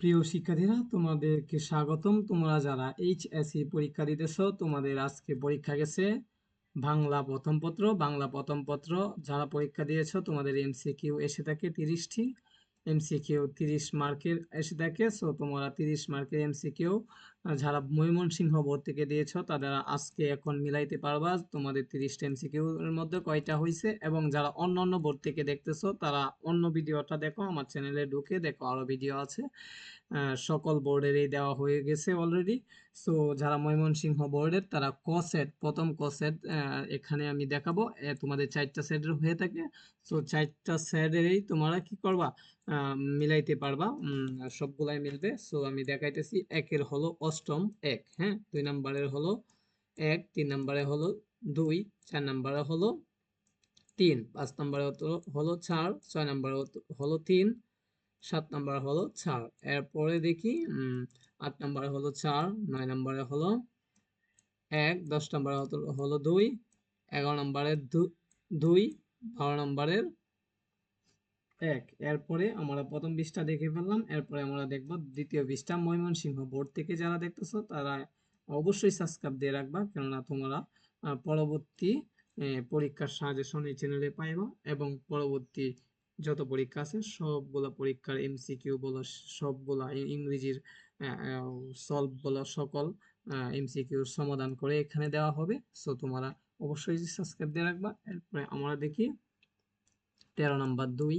প্রিয় শিক্ষার্থীরা, তোমাদেরকে স্বাগতম। তোমরা যারা এইচএসসি পরীক্ষা দিতেছ, তোমাদের আজকে পরীক্ষা গেছে বাংলা প্রথম পত্র। বাংলা প্রথম পত্র যারা পরীক্ষা দিয়েছ, তোমাদের এমসিকিউ এসে থাকে তিরিশটি। এমসিকিউ তিরিশ মার্কের এসে থাকে সো তোমরা তিরিশ মার্কের এমসিকিউ যারা ময়মনসিংহ বোর্ড থেকে দিয়েছ তারা আজকে এখন মিলাইতে পারবা তোমাদের তিরিশটা এমসিকিউ এর মধ্যে কয়টা হয়েছে এবং যারা অন্য অন্য বোর্ড থেকে দেখতেছো, তারা অন্য ভিডিওটা দেখো, আমার চ্যানেলে ঢুকে দেখো আরও ভিডিও আছে। সকল বোর্ডেরই দেওয়া হয়ে গেছে অলরেডি সো যারা ময়মনসিংহ বোর্ডের, তারা ক সেট প্রথম ক সেট এখানে আমি দেখাবো। তোমাদের চারটা সেটের হয়ে থাকে। সো চারটা সেটেরই তোমরা কি করবা? মিলাইতে পারবা। সবগুলাই মিলবে। সো আমি দেখাইতেছি। একের হলো অষ্টম এক হ্যাঁ? দুই নম্বরের হলো এক, তিন নম্বরে হলো দুই, চার নাম্বারে হলো তিন, পাঁচ নম্বরে হলো চার, ছয় নম্বরে হলো তিন, সাত নম্বর হলো চার। এরপরে দেখি আট নম্বরে হলো চার, নয় নাম্বারে হলো এক, দশ নম্বরে হলো দুই, এগারো নম্বরের দুই, বারো নম্বরের এক, এরপরে আমরা প্রথম বিশটা দেখে ফেললাম, এরপরে আমরা দেখব দ্বিতীয় বিশটা ময়মনসিংহ বোর্ড থেকে যারা দেখতেছো, তারা অবশ্যই সাবস্ক্রাইব দিয়ে রাখবা, কেননা তোমরা পরবর্তী পরীক্ষার সাজেশন এই চ্যানেলে পাইবা এবং পরবর্তী যত পরীক্ষা আছে, সবগুলা পরীক্ষার এমসিকিউ বলো, সবগুলা ইংরেজির সলভ বলো, সকল এমসিকিউর সমাধান করে এখানে দেওয়া হবে। সো তোমরা অবশ্যই সাবস্ক্রাইব দিয়ে রাখবা। এরপরে আমরা দেখি, তেরো নম্বর দুই।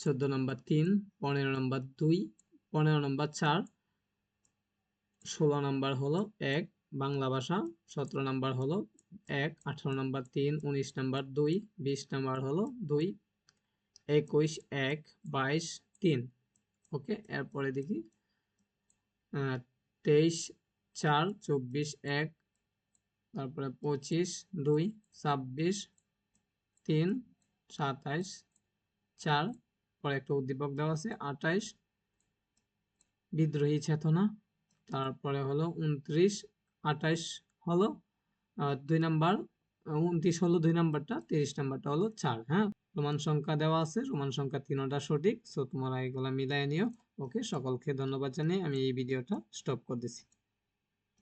চোদ্দ নম্বর তিন, পনেরো নম্বর দুই, পনেরো নম্বর চার, ষোলো নম্বর হলো এক, বাংলা ভাষা, সতেরো নম্বর হলো এক, আঠারো নম্বর তিন, উনিশ নম্বর দুই, বিশ নম্বর হলো দুই, একুশ, এক, বাইশ, তিন। ওকে, এরপরে দেখি। তেইশ, চার, চব্বিশ, এক, তারপরে পঁচিশ, দুই, ছাব্বিশ, তিন, সাতাইশ, চার পরে একটা উদ্দীপক দেওয়া আছে, আঠাইশ। বিদ্রোহী চেতনা। তারপরে হলো উনত্রিশ, আঠাইশ হলো দুই নাম্বার উনত্রিশ হলো দুই নাম্বারটা, তিরিশ নাম্বারটা হলো চার হ্যাঁ? রোমান সংখ্যা দেওয়া আছে রোমান সংখ্যা তিনটা সঠিক সো তোমরা এগুলা মিলাই নিও। ওকে সকলকে ধন্যবাদ জানিয়ে আমি এই ভিডিওটা স্টপ করতেছি।